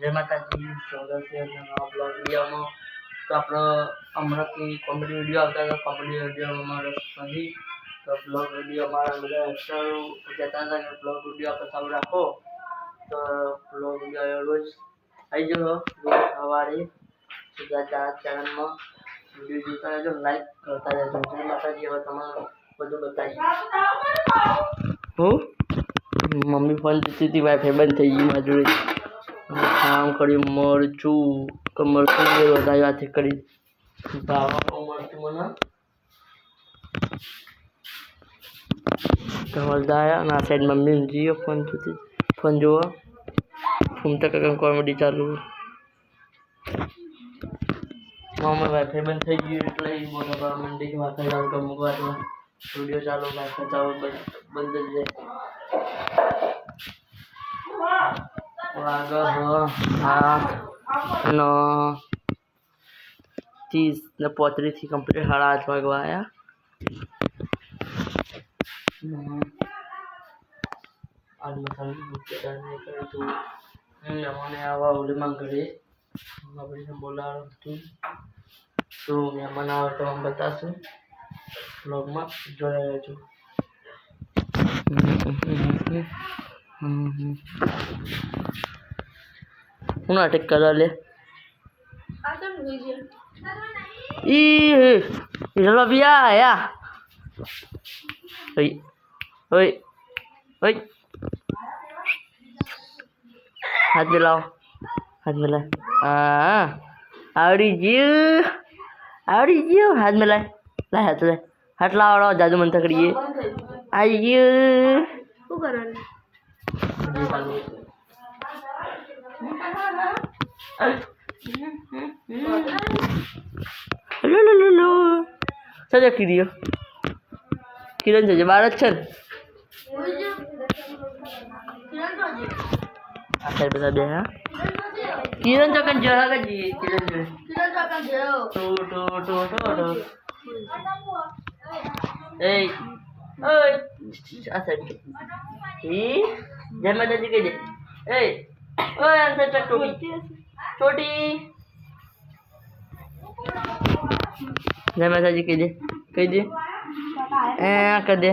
જય માતાજી છે નવા બ્લોગ વિડીયોમાં તો આપણો હમણાંથી કોમેડી વીડિયો આવતા હતા. કોમેડી વીડિયો અમારો નથી તો બ્લોગ વીડિયો અમારા બધા એક્સ્ટ્રા કહેતા હતા કે બ્લોગ વીડિયો આપણે ચાલુ રાખો. તો બ્લોગ વીડિયો રોજ આવી જજો રોજ સવારે. સીધા ચેનલમાં વીડિયો જોતા રહેજો લાઈક કરતા રહેજો. જય માતાજી, હવે તમારું બધું બતાવીશ. હું? મમ્મી ફોન જોતી હતી વાઈફાઈ બંધ થઈ ગઈ, મારી જોડે. કામ કર્યું મરચું કે મરચું જે વધારે હાથે કરી ભાવમાં મરચું મને તો વધારે અને આ સાઈડ મમ્મી જીઓ ફોન જોતી ફોન જોવો ફૂમતા કાકા કોમેડી ચાલુ મમ્મી વાઈફાઈ બંધ થઈ ગયું એટલે એ બોલો કરવા માંડી કે વાઈફાઈ ચાલુ કરી મૂકવા તો વીડિયો ચાલુ વાઈફાઈ ચાલુ બંધ બંધ જ જાય વાગહ આઠ નવ ત્રીસ ને પોત્રીસથી કમ્પ્લીટ સાડા આઠ વાગવા આવ્યા હમ. આજ મસાલા મૂક્યા નહીં કર્યું હતું મહેમાને આવા ઓલીમાં ઘરે આપણે બોલાવવાનું હતું તો મહેમાન આવે તો અમે બતાવશું બ્લોગમાં જોડાઈ રહેજો હું નાટક કરા લે. ઈ ચલો ભૈયા યા. ઓય ઓય ઓય. હાથ મિલાવો, હાથ મિલાય. હા, આવડી ગયું આવડી ગયું. હાથ મિલાય, લાય હાથ લે હાથ લાવડો, જાદુ મંત્ર કરીએ. આવી ગયું. શું કરવાનું. સજા કિરીઓ. કિરણ જજે, બાર જ છે ને? આ સાઈડ બધા બે, હા? કિરણ ચોકન જો હા કિરણ જો ટુ એ જય માતાજી કહી દે એ, ઓય અંતર ટોટી ચોટી. જય માતાજી, કહી દે કહી દે. એ કહી દે.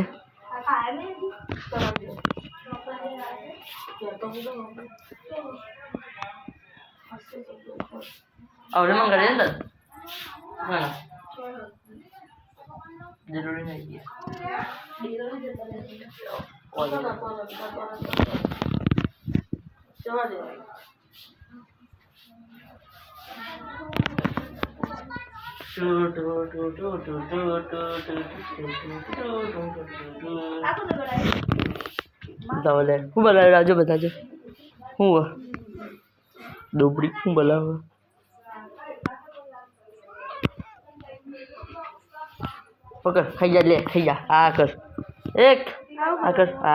આવડે માં કરે ને હા જરૂરી બતાવો લે હું બોલાવે રાજો બતાજો હું વા ડોબડી હું બોલાવે પકડ ખાઈ જા લે ખાઈ જા આ કર એક આ કર આ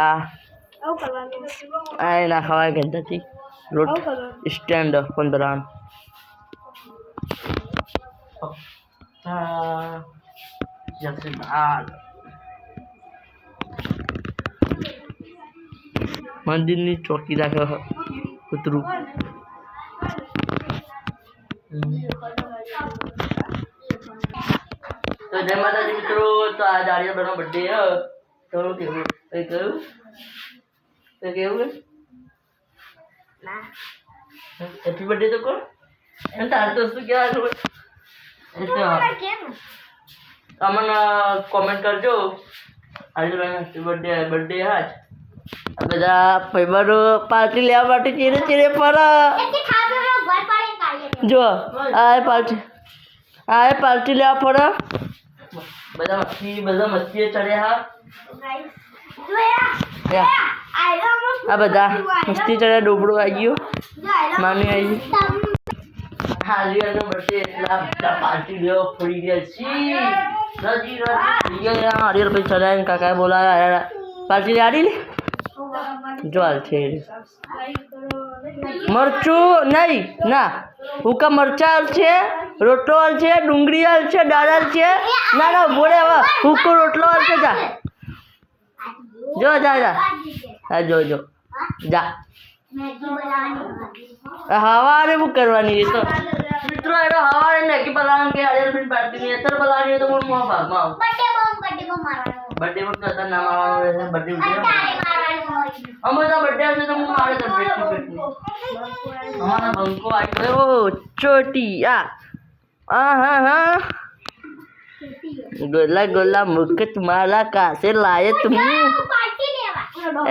આવું કરવાનું આ ના ખવાય ગંધાથી લોટ સ્ટેન્ડ પંદરાન જગસીબાલ મંદિરની ચોકી રાખે હ કૂતરું તો જય માતાજી મિત્રો તો આ દાડિયા બનો બર્થડે હું કેવું કઈ કહ્યું તો કેવું હેપી બર્થડે તો કોણ અને તાર તો શું કહેવાનું અમને કોમેન્ટ કરજો આજે હેપી બર્થડે બર્થડે હાજ આ બધા ભાઈબંધો પાર્ટી લેવા માટે ચીરે ચીરે પર જો આ પાર્ટી આ પાર્ટી લેવા પડે બધા મસ્તી બધા મસ્તીએ ચડ્યા હા આ બધા મસ્તી ચડે, ડોબડો આવી ગયો. માની આવી આડી લે? જો છે. મરચું નહીં, ના. હુકા મરચા છે, રોટલો છે ડુંગળી છે, દાળ છે. ના ના, બોલે હવે. હુકો રોટલો છે, જા. જો જા જા. હા જો જો. જા. હવારે બુક કરવાની છે? તો મિત્રો એનો હવારે મેગી બનાવવાનું કે આજે બિન પાર્ટી અત્યારે બનાવવાની તો હું મોં ભાગમાં આવું. બર્થડે પર કરતા ના મારવાનો રહેશે બર્થડે ઉજવવાનો અમે તો બર્થડે હશે તો હું મારે તો અમારા બંકો. આવી ગયો. ચોટી આ આ હા હા. ગોલા ગોલા મુકત મારા કાસે લાયે તું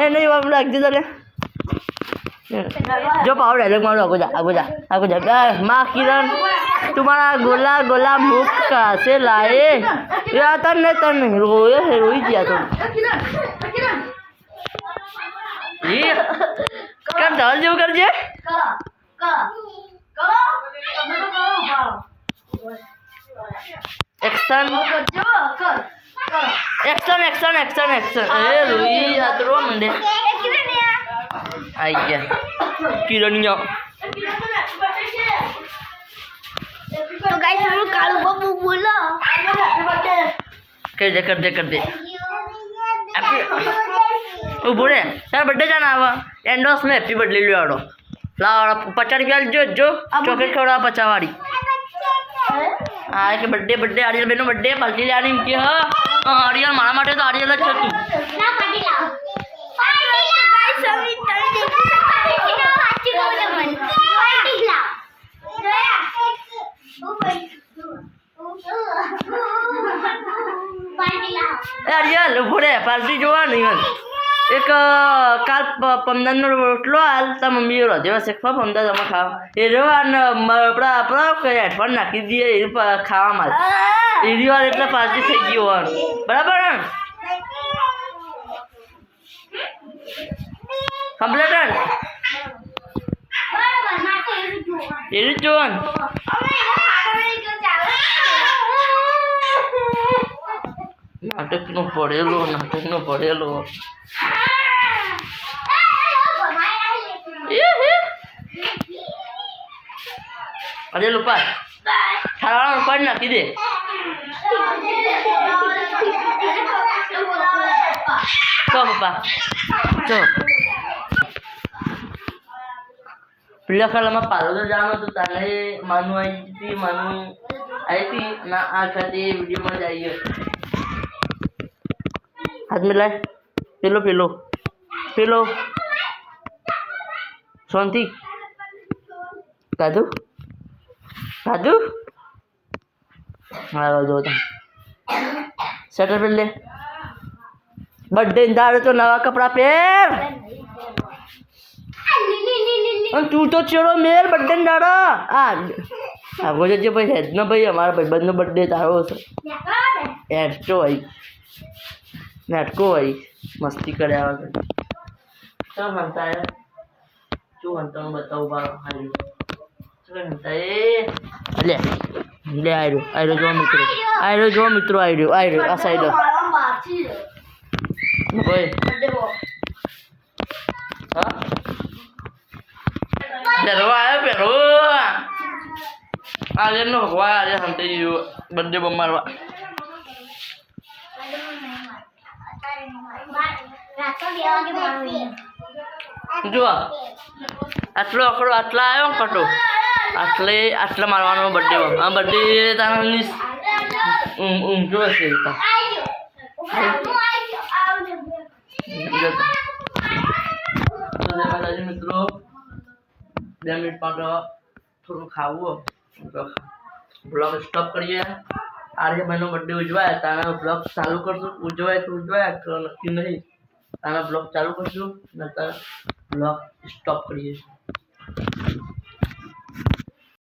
એ નહીં બાપ રાખજો તને જો પાવ ડાયલોગ મારો આગો જા આગો જા આગો જા. માં કિરણ તમારા ગોલા ગોલા મુખ કાસે લાયે? યા તને તને રોય રોઈ ગયા તો. કેમ ઢાલ જેવું કરજે? કરો एक्शन एक्शन एक्शन एक्शन तो गाइस हम कर दे कर दे कर दे वो बोले यार बर्थडे जाना है एंडोस में हैप्पी बर्थडे ले लो फ्लावर पचार रुपया जो जो चॉकलेट खिलाओ पचावारी વાળી હા કે બર્થડે બર્થડે આડિયલ બેનો બર્થડે પાર્ટી લેવાની એમ કે હા હા, આડિયલ મારા માટે તો આડિયલ જ છે તું ગાઈસ હવે એક કાલ પ- પમદારનો રોટલો હાલ તા મમ્મીએ રોધ્યો શેખવા પમદાર તમે ખાવા. એ અને આપણા આપણા કઈ હેડફોન નાખી દઈએ એ ખાવામાં. એ રિવાર એટલે પાર્ટી થઈ ગયું હોય. બરાબર ને? કમ્પ્લેટ એ રીત જોવાનું. નાટકનો પડેલો નાટકનો પડેલો અરે લોપા ખાવાનું ઉપાડી નાખી દે. ચો, પપ્પા. ચો. પેલા પાલો તો જવાનું હતું તારે માનું આવી હતી માનું આવી હતી. ના, આ ખાતે વિડીયોમાં જ આવી હાથ મિલાય. પેલો પેલો. પેલો. શાંતિ કાધું કાધું હા જો તમે સ્વેટર પહેર લે. બર્થડે દાડે તો નવા કપડાં પહેર. તું તો ચેડો મેર બર્થડે દાડા. આ આ ગોજે જે ભાઈ હેડ ને ભાઈ, અમારા ભાઈ બંધનો બર્થડે તારો છે હેડચો ભાઈ નાટકો ભાઈ મસ્તી કર્યા વગર ચાલ હંતા શું હંતા બતાવું બાર એ લે લે આયરો આયરો જો મિત્રો, આયરો જો મિત્રો, આયરો આયરો, આ સાઈડ ઓય હા? પેરો આયો પેરો આજે નો ભગવા આજે હંતે ગયો બર્થડે બમ મારવા જો આટલો આકડો આટલા આવ્યો કટો આટલે, આટલા મારવાનો બર્થડે આ બર્થડે તારા ની ઊંઘ હશે તા? માતાજી મિત્રો. બે મિનિટ માટે થોડું ખાવું બ્લોગ સ્ટોપ કરીએ. આજે મહિનો બર્થડે ઉજવાય, તારા બ્લોગ ચાલુ કરશું. ઉજવાય તો ઉજવાય નક્કી નહીં. તારા બ્લોગ ચાલુ કરશું નહીતર બ્લોગ સ્ટોપ કરીએ.